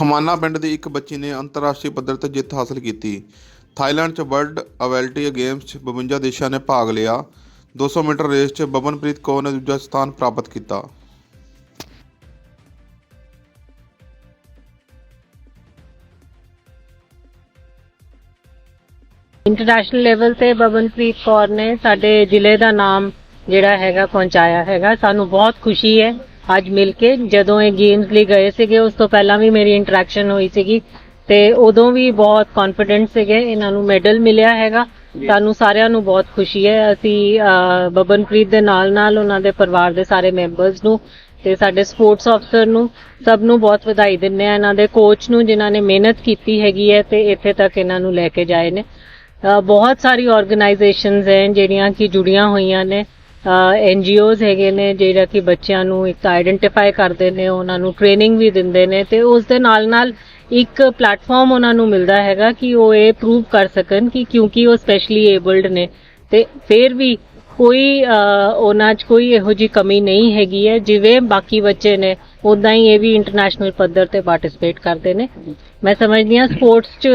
ਖਮਾਨਾ ਪਿੰਡ ਦੀ ਇੱਕ ਬੱਚੀ ਨੇ ਅੰਤਰਰਾਸ਼ਟਰੀ ਪੱਧਰ ਤੇ ਜਿੱਤ ਹਾਸਲ ਕੀਤੀ। ਥਾਈਲੈਂਡ 'ਚ ਵਰਲਡ ਅਵੈਲਟੀ ਗੇਮਸ 'ਚ 52 ਦੇਸ਼ਾਂ ਨੇ ਭਾਗ ਲਿਆ। 200 ਮੀਟਰ ਰੇਸ 'ਚ ਬਬਨਪ੍ਰੀਤ ਕੌਰ ਨੇ ਦੂਜਾ ਸਥਾਨ ਪ੍ਰਾਪਤ ਕੀਤਾ। ਇੰਟਰਨੈਸ਼ਨਲ ਲੈਵਲ ਤੇ ਬਬਨਪ੍ਰੀਤ ਕੌਰ ਨੇ ਸਾਡੇ ਜ਼ਿਲ੍ਹੇ ਦਾ ਨਾਮ ਜਿਹੜਾ ਹੈਗਾ ਪਹੁੰਚਾਇਆ ਹੈਗਾ। ਸਾਨੂੰ ਬਹੁਤ ਖੁਸ਼ੀ ਹੈ ਅੱਜ ਮਿਲ ਕੇ ਜਦੋਂ ਇਹ ਗੇਮਸ ਲਈ ਗਏ ਸੀਗੇ ਉਸ ਤੋਂ ਪਹਿਲਾਂ ਵੀ ਮੇਰੀ ਇੰਟਰੈਕਸ਼ਨ ਹੋਈ ਸੀਗੀ ਤੇ ਉਦੋਂ ਵੀ ਬਹੁਤ ਕੌਨਫੀਡੈਂਟ ਸੀਗੇ ਇਹਨਾਂ ਨੂੰ ਮੈਡਲ ਮਿਲਿਆ ਹੈਗਾ। ਸਾਨੂੰ ਸਾਰਿਆਂ ਨੂੰ ਬਹੁਤ ਖੁਸ਼ੀ ਹੈ। ਅਸੀਂ ਬਬਨਪ੍ਰੀਤ ਦੇ ਨਾਲ ਨਾਲ ਉਹਨਾਂ ਦੇ ਪਰਿਵਾਰ ਦੇ ਸਾਰੇ ਮੈਂਬਰਸ ਨੂੰ ਤੇ ਸਾਡੇ ਸਪੋਰਟਸ ਅਫਸਰ ਨੂੰ ਸਭ ਨੂੰ ਬਹੁਤ ਵਧਾਈ ਦਿੰਦੇ ਆ ਇਹਨਾਂ ਦੇ ਕੋਚ ਨੂੰ ਜਿਨ੍ਹਾਂ ਨੇ ਮਿਹਨਤ ਕੀਤੀ ਹੈਗੀ ਹੈ ਤੇ ਇੱਥੇ ਤੱਕ ਇਹਨਾਂ ਨੂੰ ਲੈ ਕੇ ਜਾਏ ਨੇ। ਬਹੁਤ ਸਾਰੀ ਆਰਗੇਨਾਈਜੇਸ਼ਨਸ ਹੈ ਜਿਹੜੀਆਂ ਕਿ ਜੁੜੀਆਂ ਹੋਈਆਂ ਨੇ। ਐਨਜੀਓਜ਼ ਹੈਗੇ ਨੇ ਜਿਹੜਾ ਕਿ ਬੱਚਿਆਂ ਨੂੰ ਇੱਕ ਆਇਡੈਂਟੀਫਾਈ ਕਰਦੇ ਨੇ, ਉਹਨਾਂ ਨੂੰ ਟ੍ਰੇਨਿੰਗ ਵੀ ਦਿੰਦੇ ਨੇ ਤੇ ਉਸ ਦੇ ਨਾਲ ਨਾਲ ਇੱਕ ਪਲੇਟਫਾਰਮ ਉਹਨਾਂ ਨੂੰ ਮਿਲਦਾ ਹੈਗਾ ਕਿ ਉਹ ਇਹ ਪ੍ਰੂਵ ਕਰ ਸਕਣ ਕਿ ਕਿਉਂਕਿ ਉਹ ਸਪੈਸ਼ਲੀ ਏਬਲਡ ਨੇ ਤੇ ਫਿਰ ਵੀ ਕੋਈ ਉਹਨਾਂ 'ਚ ਕੋਈ ਇਹੋ ਜੀ ਕਮੀ ਨਹੀਂ ਹੈਗੀ ਹੈ, ਜਿਵੇਂ ਬਾਕੀ ਬੱਚੇ ਨੇ ਉਦਾਂ ਹੀ ਇਹ ਵੀ ਇੰਟਰਨੈਸ਼ਨਲ ਪੱਧਰ ਤੇ ਪਾਰਟਿਸਿਪੇਟ ਕਰਦੇ ਨੇ। ਮੈਂ ਸਮਝਦੀ ਹਾਂ ਸਪੋਰਟਸ 'ਚ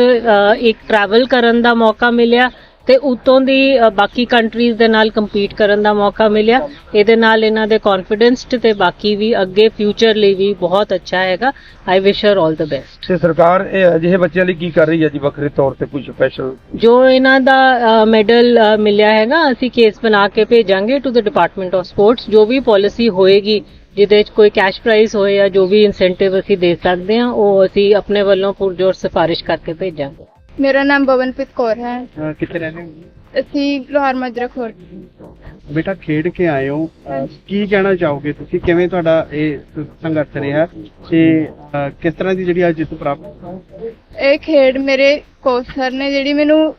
ਇੱਕ ਟਰੈਵਲ ਕਰਨ ਦਾ ਮੌਕਾ ਮਿਲਿਆ ਤੇ ਉਤੋਂ ਦੀ ਅ, ਬਾਕੀ ਕੰਟਰੀਜ਼ ਦੇ ਨਾਲ ਕੰਪੀਟ ਕਰਨ ਦਾ ਮੌਕਾ ਮਿਲਿਆ। ਇਹਦੇ ਨਾਲ ਇਹਨਾਂ ਦੇ ਕੌਨਫੀਡੈਂਸ ਤੇ ਬਾਕੀ ਵੀ ਅੱਗੇ ਫਿਊਚਰ ਲਈ ਵੀ ਬਹੁਤ ਅੱਛਾ ਹੈਗਾ। ਆਈ ਵਿਸ਼ ਹਰ 올 ਦ ਬੈਸਟ ਤੇ ਸਰਕਾਰ ਇਹ ਅਜਿਹੇ ਬੱਚਿਆਂ ਲਈ ਕੀ ਕਰ ਰਹੀ ਹੈ ਜੀ ਵੱਖਰੇ ਤੌਰ ਤੇ ਕੋਈ ਸਪੈਸ਼ਲ ਜੋ ਇਹਨਾਂ ਦਾ ਮੈਡਲ ਮਿਲਿਆ ਹੈਗਾ ਅਸੀਂ ਕੇਸ ਬਣਾ ਕੇ ਭੇਜਾਂਗੇ to the department of sports ਜੋ ਵੀ ਪਾਲਿਸੀ ਹੋਏਗੀ ਜਿਹਦੇ ਵਿੱਚ ਕੋਈ ਕੈਸ਼ ਪ੍ਰਾਈਜ਼ ਹੋਏ ਜਾਂ ਜੋ ਵੀ ਇਨਸੈਂਟਿਵ ਅਸੀਂ ਦੇ ਸਕਦੇ ਹਾਂ ਉਹ ਅਸੀਂ ਆਪਣੇ ਵੱਲੋਂ ਪੁਰਜੋਰ ਸਿਫਾਰਿਸ਼ ਕਰਕੇ ਭੇਜਾਂਗੇ। ਮੇਰਾ ਨਾਮ ਪਵਨਪ੍ਰੀਤ ਕੌਰ ਹੈ। ਕਿੱਥੇ ਰਹਿੰਦੇ ਹੋ? ਅਸੀਂ ਲੋਹਾਰ ਮਾਜਰਾ ਖੋਰ। ਬੇਟਾ ਖੇਡ ਕੇ ਆਏ ਹੋ। ਅਹ ਕੀ ਕਹਿਣਾ ਚਾਹੋਗੇ ਤੁਸੀਂ? ਕਿਵੇਂ ਤੁਹਾਡਾ ਇਹ ਸੰਘਰਸ਼ ਰਿਹਾ? ਤੇ ਅਹ ਕਿਸ ਤਰ੍ਹਾਂ ਦੀ ਜਿਹੜੀ ਅੱਜ ਜਿੱਤ ਪ੍ਰਾਪਤ ਇਹ ਖੇਡ ਮੇਰੇ ਕੋਚ ਸਰ ਨੇ ਜਿਹੜੀ ਮੈਨੂੰ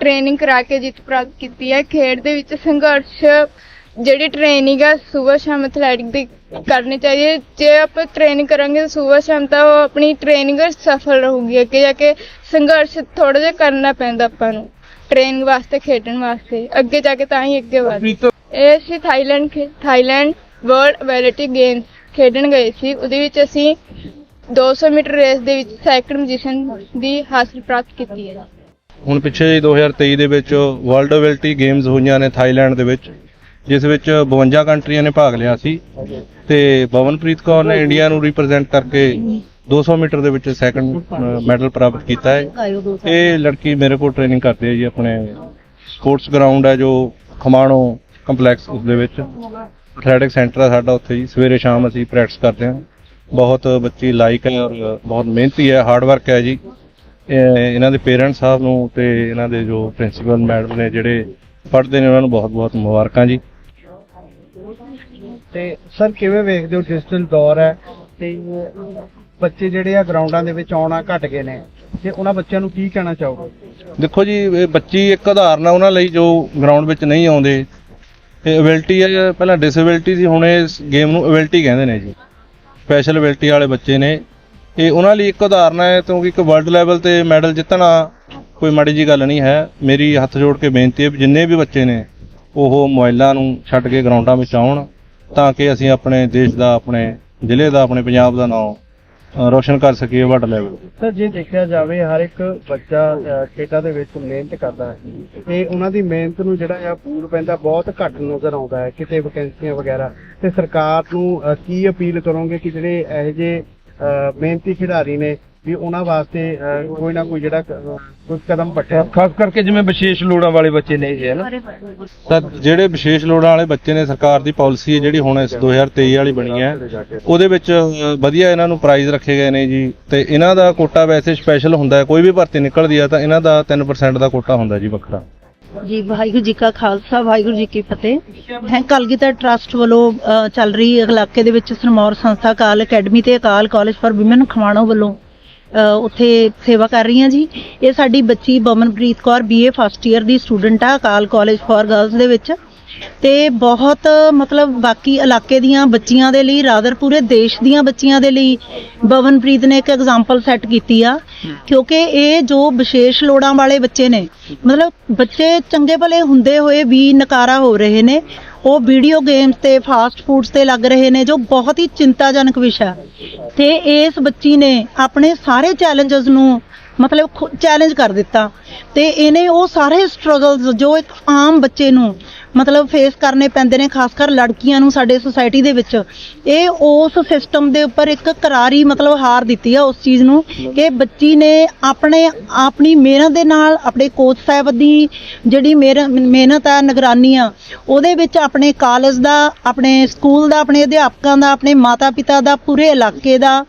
ਟ੍ਰੇਨਿੰਗ ਕਰਾ ਕੇ ਜਿੱਤ ਪ੍ਰਾਪਤ ਕੀਤੀ ਹੈ। ਖੇਡ ਦੇ ਵਿੱਚ ਸੰਘਰਸ਼ ਜਿਹੜੀ ਟ੍ਰੇਨਿੰਗ ਹੈ ਸਵੇਰ ਸ਼ਾਮ ਐਥਲੈਟਿਕ ਦੀ ਕਰਨੀ ਚਾਹੀਦੀ ਹੈ। ਜੇ ਆਪਾਂ ਟ੍ਰੇਨਿੰਗ ਕਰਾਂਗੇ ਤਾਂ ਸਵੇਰ ਸ਼ਾਮ ਤਾਂ ਉਹ ਆਪਣੀ ਟ੍ਰੇਨਿੰਗ ਸਫਲ ਰਹੂਗੀ ਅੱਗੇ ਜਾ ਕੇ ਸੰਘਰਸ਼ ਥੋੜਾ ਜਿਹਾ ਕਰਨਾ ਪੈਂਦਾ ਆਪਾਂ ਨੂੰ ਟ੍ਰੇਨਿੰਗ ਵਾਸਤੇ ਖੇਡਣ ਵਾਸਤੇ। ਅੱਗੇ ਜਾ ਕੇ ਤਾਂ ਹੀ ਅੱਗੇ ਵਧ। ਇਹ ਅਸੀਂ ਥਾਈਲੈਂਡ ਥਾਈਲੈਂਡ ਵਰਲਡ ਵੈਲਿਟੀ ਗੇਮਸ ਖੇਡਣ ਗਏ ਸੀ। ਉਹਦੇ ਵਿੱਚ ਅਸੀਂ 200 ਮੀਟਰ ਰੇਸ ਦੇ ਵਿੱਚ ਸੈਕੰਡ ਪੋਜੀਸ਼ਨ ਦੀ ਹਾਸਲ ਪ੍ਰਾਪਤ ਕੀਤੀ ਹੈ। ਹੁਣ ਪਿੱਛੇ ਜਿਹੇ 2023 ਦੇ ਵਿੱਚ ਵਰਲਡ ਅਵੈਲਟੀ ਗੇਮਸ ਹੋਈਆਂ ਨੇ ਥਾਈਲੈਂਡ ਦੇ ਵਿੱਚ। ਜਿਸ ਵਿੱਚ 52 ਕੰਟਰੀਆਂ ਨੇ ਭਾਗ ਲਿਆ ਸੀ। ਤੇ ਬਵਨਪ੍ਰੀਤ ਕੌਰ ਨੇ ਇੰਡੀਆ ਨੂੰ ਰਿਪਰੈਜ਼ੈਂਟ ਕਰਕੇ 200 ਮੀਟਰ ਦੇ ਵਿੱਚ ਸੈਕੰਡ ਮੈਡਲ ਪ੍ਰਾਪਤ ਕੀਤਾ ਹੈ। ਇਹ ਲੜਕੀ ਮੇਰੇ ਕੋਲ ਟ੍ਰੇਨਿੰਗ ਕਰਦੀ ਹੈ ਜੀ ਆਪਣੇ ਸਪੋਰਟਸ ਗਰਾਊਂਡ ਹੈ ਜੋ ਖਮਾਣੋ ਕੰਪਲੈਕਸ ਉਸ ਦੇ ਵਿੱਚ। ਐਥਲੈਟਿਕ ਸੈਂਟਰ ਹੈ ਸਾਡਾ ਉੱਥੇ ਜੀ। ਸਵੇਰੇ ਸ਼ਾਮ ਅਸੀਂ ਪ੍ਰੈਕਟਿਸ ਕਰਦੇ ਹਾਂ। ਬਹੁਤ ਬੱਚੀ ਲਾਇਕ ਹੈ ਔਰ ਬਹੁਤ ਮਿਹਨਤੀ ਹੈ ਹਾਰਡ ਵਰਕ ਹੈ ਜੀ। ਇਹ ਇਹਨਾਂ ਦੇ ਪੇਰੈਂਟਸ ਸਾਹਿਬ ਨੂੰ ਤੇ ਇਹਨਾਂ ਦੇ ਜੋ ਪ੍ਰਿੰਸੀਪਲ ਮੈਡਮ ਨੇ ਜਿਹੜੇ ਪੜ੍ਹਦੇ ਨੇ ਉਹਨਾਂ ਨੂੰ ਬਹੁਤ ਬਹੁਤ ਮੁਬਾਰਕਾਂ ਜੀ। ਤੇ ਸਰ, ਕਿਵੇਂ ਵੇਖਦੇ ਹੋ ਡਿਜੀਟਲ ਦੌਰ ਹੈ? ਤੇ ਬੱਚੇ ਜਿਹੜੇ ਆ ਗਰਾਊਂਡਾਂ ਦੇ ਵਿੱਚ ਆਉਣਾ ਘਟ ਗਏ ਨੇ। ਤੇ ਉਹਨਾਂ ਬੱਚਿਆਂ ਨੂੰ ਕੀ ਕਹਿਣਾ ਚਾਹੋਗੇ? ਦੇਖੋ ਜੀ, ਇਹ ਬੱਚੀ ਇੱਕ ਉਦਾਹਰਨ ਆ ਉਹਨਾਂ ਲਈ ਜੋ ਗਰਾਊਂਡ ਵਿੱਚ ਨਹੀਂ ਆਉਂਦੇ। ਇਹ ਐਬਿਲਿਟੀ ਹੈ, ਪਹਿਲਾਂ ਡਿਸੇਬਿਲਿਟੀ ਸੀ, ਹੁਣ ਇਸ ਗੇਮ ਨੂੰ ਐਬਿਲਿਟੀ ਕਹਿੰਦੇ ਨੇ ਜੀ। ਸਪੈਸ਼ਲ ਐਬਿਲਿਟੀ ਵਾਲੇ ਬੱਚੇ ਨੇ। ਇਹ ਉਹਨਾਂ ਲਈ ਇੱਕ ਉਦਾਹਰਨ ਹੈ, ਕਿਉਂਕਿ ਇੱਕ ਵਰਲਡ ਲੈਵਲ ਤੇ ਮੈਡਲ ਜਿੱਤਣਾ ਕੋਈ ਮਾੜੀ ਜੀ ਗੱਲ ਨਹੀਂ ਹੈ। ਮੇਰੀ ਹੱਥ ਜੋੜ ਕੇ ਬੇਨਤੀ ਹੈ ਵੀ ਜਿੰਨੇ ਵੀ ਬੱਚੇ ਨੇ ਉਹ ਮੋਬਾਈਲਾਂ ਨੂੰ ਛੱਡ ਕੇ ਗਰਾਊਂਡਾਂ ਵਿੱਚ ਆਉਣ ਤਾਂ ਕਿ ਅਸੀਂ ਆਪਣੇ ਦੇਸ਼ ਦਾ ਆਪਣੇ ਜ਼ਿਲ੍ਹੇ ਦਾ ਆਪਣੇ ਪੰਜਾਬ ਦਾ ਨਾਮ ਰੋਸ਼ਨ ਕਰ ਸਕੀਏ ਵਰਲਡ ਲੈਵਲ ਤੇ। ਸਰ ਜੇ ਦੇਖਿਆ ਜਾਵੇ ਹਰ ਇੱਕ ਬੱਚਾ ਅਹ, ਖੇਡਾਂ ਦੇ ਵਿੱਚ ਮਿਹਨਤ ਕਰਦਾ ਹੈ ਤੇ ਉਹਨਾਂ ਦੀ ਮਿਹਨਤ ਨੂੰ ਜਿਹੜਾ ਆ ਪੂਰ ਪੈਂਦਾ ਬਹੁਤ ਘੱਟ ਨਜ਼ਰ ਆਉਂਦਾ ਹੈ ਕਿਤੇ ਵੈਕੈਂਸੀਆਂ ਵਗੈਰਾ। ਤੇ ਸਰਕਾਰ ਨੂੰ ਅਹ, ਕੀ ਅਪੀਲ ਕਰੋਗੇ ਕਿ ਜਿਹੜੇ ਇਹੋ ਜਿਹੇ ਅਹ, ਮਿਹਨਤੀ ਖਿਡਾਰੀ ਨੇ ਵੀ ਉਹਨਾਂ ਵਾਸਤੇ ਅਹ, ਕੋਈ ਨਾ ਕੋਈ ਜਿਹੜਾ ਕ- ਕੋਈ ਕਦਮ ਪੱਟਿਆ ਖਾਸ ਕਰਕੇ ਜਿਵੇਂ ਵਿਸ਼ੇਸ਼ ਲੋੜਾਂ ਵਾਲੇ ਬੱਚੇ ਨੇ ਜੀ ਹੈ ਨਾ? ਤਾਂ ਜਿਹੜੇ ਵਿਸ਼ੇਸ਼ ਲੋੜਾਂ ਵਾਲੇ ਬੱਚੇ ਨੇ ਸਰਕਾਰ ਦੀ ਪਾਲਿਸੀ ਹੈ ਜਿਹੜੀ ਹੁਣ ਇਸ 2023 ਵਾਲੀ ਬਣੀ ਹੈ ਉਹਦੇ ਵਿੱਚ ਅ, ਵਧੀਆ ਇਹਨਾਂ ਨੂੰ ਪ੍ਰਾਈਜ਼ ਰੱਖੇ ਗਏ ਨੇ ਜੀ। ਤੇ ਇਹਨਾਂ ਦਾ ਕੋਟਾ ਵੈਸੇ ਸਪੈਸ਼ਲ ਹੁੰਦਾ ਹੈ ਕੋਈ ਵੀ ਭਰਤੀ ਨਿਕਲਦੀ ਆ ਤਾਂ ਇਹਨਾਂ ਦਾ 3% ਦਾ ਕੋਟਾ ਹੁੰਦਾ ਜੀ ਵੱਖਰਾ। ਜੀ ਵਾਹਿਗੁਰੂ ਜੀ ਕਾ ਖਾਲਸਾ ਵਾਹਿਗੁਰੂ ਜੀ ਕੀ ਫਤਿਹ। ਹੈ ਕਲਗੀਧਰ ਟਰਸਟ ਵੱਲੋਂ ਅ, ਚੱਲ ਰਹੀ ਇਲਾਕੇ ਦੇ ਵਿੱਚ ਸਰਮੌਰ ਸੰਸਥਾ ਕਾਲ ਅਕੈਡਮੀ ਤੇ Akal college for women Khamano ਵੱਲੋਂ ਉੱਥੇ ਸੇਵਾ ਕਰ ਰਹੀ ਹਾਂ ਜੀ। ਇਹ ਸਾਡੀ ਬੱਚੀ Bamanpreet Kaur BA first year ਦੀ ਸਟੂਡੈਂਟ ਆ, ਅਕਾਲ ਕਾਲਜ ਫਾਰ ਗਰਲਸ ਦੇ ਵਿੱਚ। ਤੇ ਬਹੁਤ ਮਤਲਬ ਬਾਕੀ ਇਲਾਕੇ ਦੀਆਂ ਬੱਚੀਆਂ ਦੇ ਲਈ ਰਾਦਰ ਪੂਰੇ ਦੇਸ਼ ਦੀਆਂ ਬੱਚੀਆਂ ਦੇ ਲਈ ਬਵਨਪ੍ਰੀਤ ਨੇ ਇੱਕ ਐਗਜ਼ਾਮਪਲ ਸੈੱਟ ਕੀਤੀ ਆ। ਕਿਉਂਕਿ ਇਹ ਜੋ ਵਿਸ਼ੇਸ਼ ਲੋੜਾਂ ਵਾਲੇ ਬੱਚੇ ਨੇ ਮਤਲਬ ਬੱਚੇ ਚੰਗੇ ਭਲੇ ਹੁੰਦੇ ਹੋਏ ਵੀ ਨਕਾਰਾ ਹੋ ਰਹੇ ਨੇ ਉਹ ਵੀਡੀਓ ਗੇਮਸ ਤੇ ਫਾਸਟ ਫੂਡਸ ਤੇ ਲੱਗ ਰਹੇ ਨੇ ਜੋ ਬਹੁਤ ਹੀ ਚਿੰਤਾਜਨਕ ਵਿਸ਼ਾ। ਤੇ ਇਸ ਬੱਚੀ ਨੇ ਆਪਣੇ ਸਾਰੇ ਚੈਲੰਜਸ ਨੂੰ ਮਤਲਬ ਚੈਲੰਜ ਕਰ ਦਿੱਤਾ। ਤੇ ਇਹਨੇ ਉਹ ਸਾਰੇ ਸਟਰਗਲਸ ਜੋ ਇੱਕ ਆਮ ਬੱਚੇ ਨੂੰ ਮਤਲਬ ਫੇਸ ਕਰਨੇ ਪੈਂਦੇ ਨੇ, ਖਾਸ ਕਰ ਲੜਕੀਆਂ ਨੂੰ ਸਾਡੇ ਸੁਸਾਇਟੀ ਦੇ ਵਿੱਚ। ਇਹ ਉਸ ਸਿਸਟਮ ਦੇ ਉੱਪਰ ਇੱਕ ਕਰਾਰੀ ਮਤਲਬ ਹਾਰ ਦਿੱਤੀ ਆ ਉਸ ਚੀਜ਼ ਨੂੰ ਕਿ ਬੱਚੀ ਨੇ ਆਪਣੇ, ਆਪਣੀ ਮਿਹਨਤ ਦੇ ਨਾਲ ਆਪਣੇ ਕੋਚ ਸਾਹਿਬ ਦੀ ਜਿਹੜੀ ਮਿਹਰ- ਮਿਹਨਤ ਆ, ਨਿਗਰਾਨੀ ਆ, ਉਹਦੇ ਵਿੱਚ ਆਪਣੇ ਕਾਲਜ ਦਾ, ਆਪਣੇ ਸਕੂਲ ਦਾ, ਆਪਣੇ ਅਧਿਆਪਕਾਂ ਦਾ, ਆਪਣੇ ਮਾਤਾ ਪਿਤਾ ਦਾ, ਪੂਰੇ ਇਲਾਕੇ ਦਾ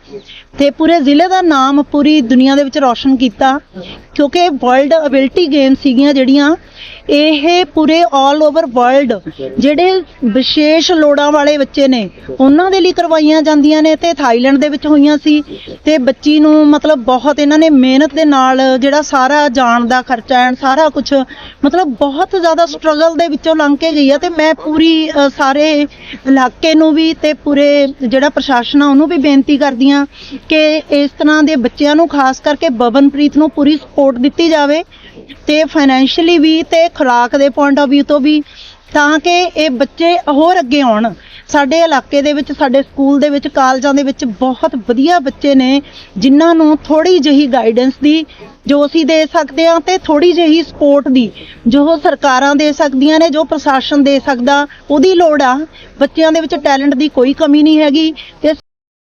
ਤੇ ਪੂਰੇ ਜ਼ਿਲ੍ਹੇ ਦਾ ਨਾਮ ਪੂਰੀ ਦੁਨੀਆ ਦੇ ਵਿੱਚ ਰੌਸ਼ਨ ਕੀਤਾ। ਕਿਉਂਕਿ ਵਰਲਡ ਅਬਿਲਟੀ ਗੇਮ ਸੀਗੀਆਂ ਜਿਹੜੀਆਂ, ਇਹ ਪੂਰੇ 올 ਓਵਰ ਵਰਲਡ ਜਿਹੜੇ ਵਿਸ਼ੇਸ਼ ਲੋੜਾਂ ਵਾਲੇ ਬੱਚੇ ਨੇ, ਉਹਨਾਂ ਦੇ ਲਈ ਕਰਵਾਈਆਂ ਜਾਂਦੀਆਂ ਨੇ ਤੇ ਥਾਈਲੈਂਡ ਦੇ ਵਿੱਚ ਹੋਈਆਂ ਸੀ ਤੇ ਬੱਚੀ ਨੂੰ ਮਤਲਬ ਬਹੁਤ ਇਹਨਾਂ ਨੇ ਮਿਹਨਤ ਦੇ ਨਾਲ ਜਿਹੜਾ ਸਾਰਾ ਜਾਣ ਦਾ ਖਰਚਾ ਐਂਡ ਸਾਰਾ ਕੁਝ ਮਤਲਬ ਬਹੁਤ ਜ਼ਿਆਦਾ ਸਟਰਗਲ ਦੇ ਵਿੱਚੋਂ ਲੰਘ ਕੇ ਗਈ ਆ ਤੇ ਮੈਂ ਪੂਰੀ ਸਾਰੇ ਇਲਾਕੇ ਨੂੰ ਵੀ ਤੇ ਪੂਰੇ ਜਿਹੜਾ ਪ੍ਰਸ਼ਾਸਨ ਆ ਉਹਨੂੰ ਵੀ ਬੇਨਤੀ ਕਰਦੀ ਆ ਕਿ ਇਸ ਤਰ੍ਹਾਂ ਦੇ ਬੱਚਿਆਂ ਨੂੰ, ਖਾਸ ਕਰਕੇ ਬਬਨਪ੍ਰੀਤ ਨੂੰ ਪੂਰੀ ਸਪੋਰਟ ਦਿੱਤੀ ਜਾਵੇ ਤੇ ਫਾਈਨੈਂਸ਼ੀਅਲੀ ਵੀ ਤੇ ਖੁਰਾਕ ਦੇ ਪੁਆਇੰਟ ਆਫ View ਤੋਂ ਵੀ, ਤਾਂ ਕਿ ਇਹ ਬੱਚੇ ਹੋਰ ਅੱਗੇ ਆਉਣ। ਸਾਡੇ ਇਲਾਕੇ ਦੇ ਵਿੱਚ, ਸਾਡੇ ਸਕੂਲ ਦੇ ਵਿੱਚ, ਕਾਲਜਾਂ ਦੇ ਵਿੱਚ ਬਹੁਤ ਵਧੀਆ ਬੱਚੇ ਨੇ, ਜਿਨ੍ਹਾਂ ਨੂੰ ਥੋੜੀ ਜਿਹੀ ਗਾਈਡੈਂਸ ਦੀ ਜੋ ਅਸੀਂ ਦੇ ਸਕਦੇ ਹਾਂ ਤੇ ਥੋੜੀ ਜਿਹੀ ਸਪੋਰਟ ਦੀ, ਜੋ ਸਰਕਾਰਾਂ ਦੇ ਸਕਦੀਆਂ ਨੇ, ਜੋ ਪ੍ਰਸ਼ਾਸਨ ਦੇ ਸਕਦਾ, ਉਹਦੀ ਲੋੜ ਆ। ਬੱਚਿਆਂ ਦੇ ਵਿੱਚ ਟੈਲੈਂਟ ਦੀ ਕੋਈ ਕਮੀ ਨਹੀਂ ਹੈਗੀ ਤੇ